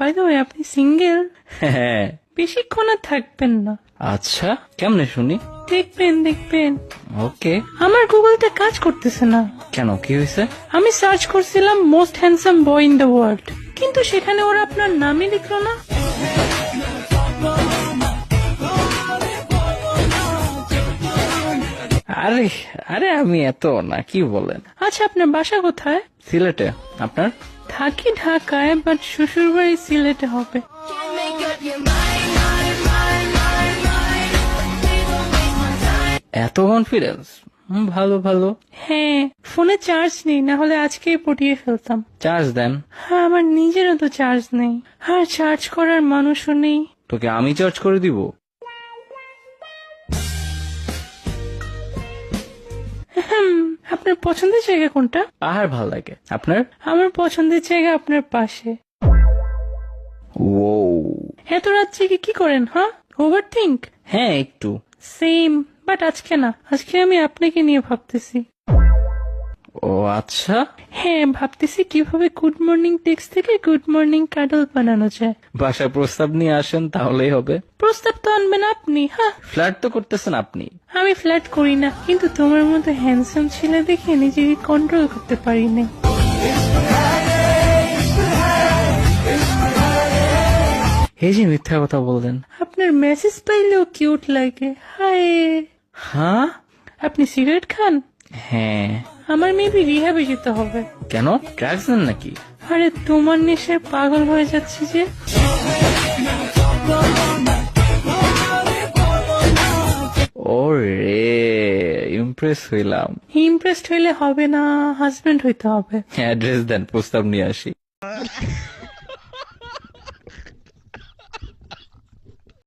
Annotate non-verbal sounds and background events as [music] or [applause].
By the way আপনি single হ্যাঁ। বেশিক্ষণ আর থাকবেন না। আচ্ছা কেমনে শুনি? দেখবেন দেখবেন। ওকে আমার গুগলটা কাজ করতেছে না। কেন কি হয়েছে? আমি সার্চ করছিলাম most handsome boy in the world কিন্তু সেখানে ওরা আপনার নামই লিখলো না। আরে আরে আমি এত না কি বলেন? আচ্ছা আপনার বাসা কোথায়? সিলেটে। আপনার? থাকি ঢাকায় বাট শ্বশুর বাড়ি সিলেটে হবে. এত কনফিডেন্স ভালো ভালো। হ্যাঁ ফোনে চার্জ নেই না হলে আজকেই পটিয়ে ফেলতাম। চার্জ দেন? হ্যাঁ আমার নিজেরও তো চার্জ নেই। আর চার্জ করার মানুষও নেই। তোকে আমি চার্জ করে দিব? আপনার পছন্দের জায়গা কোনটা? পাহাড় ভালো লাগে। আপনার? আমার পছন্দের জায়গা আপনার পাশে। ও এত রাত জেগে কি করেন হ্যাঁ? ওভার থিঙ্ক হ্যাঁ একটু। সেম বাট আজকে না। আজকে আমি আপনাকে নিয়ে ভাবতেছি। ও আচ্ছা। হ্যাঁ ভাবতেছি কীভাবে গুড মর্নিং টেক্সট থেকে গুড মর্নিং কাডল বানানো যায়। বাসায় প্রস্তাব নিয়ে আসেন তাহলেই হবে। প্রস্তাব তো আনবেন আপনি হ্যাঁ? ফ্ল্যাট তো করতেছেন আপনি। আমি ফ্ল্যাট করি না। কিন্তু তোমার মতো হ্যান্ডসাম ছেলে দেখে নিজেকে কন্ট্রোল করতে পারি না। এই যে মিথ্যা কথা বললেন। আপনার মেসেজ পাইলেও কিউট লাগে। হায়। হ্যাঁ? আপনি সিগারেট খান? হ্যাঁ। আমার মেবি রিহাবে যেতে হবে। কেন? ড্রাগস নেন নাকি? আরে তোমার নেশায় পাগল হয়ে যাচ্ছে যে। ইমপ্রেস হইলাম। ইমপ্রেসড হইলে হবে না হাজবেন্ড হইতে হবে। অ্যাড্রেস দেন প্রস্তাব নিয়ে আসি। [laughs]